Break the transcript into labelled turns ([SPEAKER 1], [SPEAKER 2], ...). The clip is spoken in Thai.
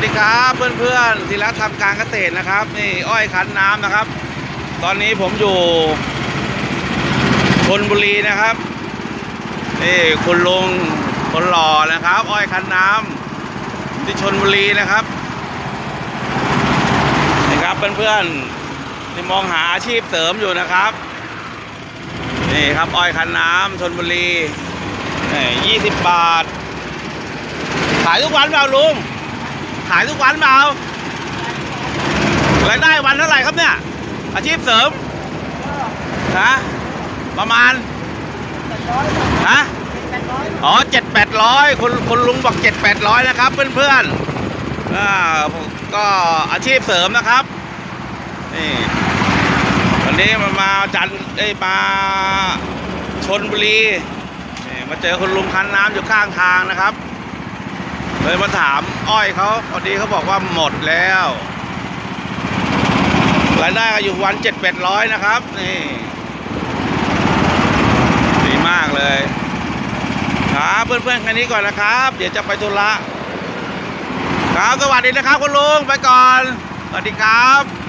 [SPEAKER 1] สดีครับเพื่อนๆที่รักทำการเกษตรนะครับ นี่อ้อยคั้นน้ำนะครับ ตอนนี้ผมอยู่ชนบุรีนะครับนี่คุณลุงคนหล่อนะครับ อ้อยคั้นน้ำที่ชนบุรีนะครับนี่ครับเพื่อนๆที่มองหาอาชีพเสริมอยู่นะครับ นี่ครับอ้อยคั้นน้ำชนบุรีนี่ยี่สิบบาท ขายทุกวันเปล่าลุง ขายทุกวันเปล่ารายได้วันเท่าไหร่ครับเนี่ย อาชีพเสริมฮะประมาณฮะอ๋อเจ็ดแปดร้อยคุณคุณลุงบอกเจ็ดแปดร้อยนะครับเพื่อนๆอ่าก็อาชีพเสริมนะครับนี่วันนี้มามาจันทร์ได้ยมาชนบุรีนี่มาเจอคุณลุงคันน้ำอยู่ข้างทางนะครับ เลยมาถามอ้อยเขาพอดีเขาบอกว่าหมดแล้วรายได้ก็อยู่วันเจ็ดแปดร้อยนะครับ นี่ดีมากเลย ครับเพื่อนๆแค่นี้ก่อนนะครับ เดี๋ยวจะไปธุระครับสวัสดีนะครับคุณลุงไปก่อน สวัสดีครับ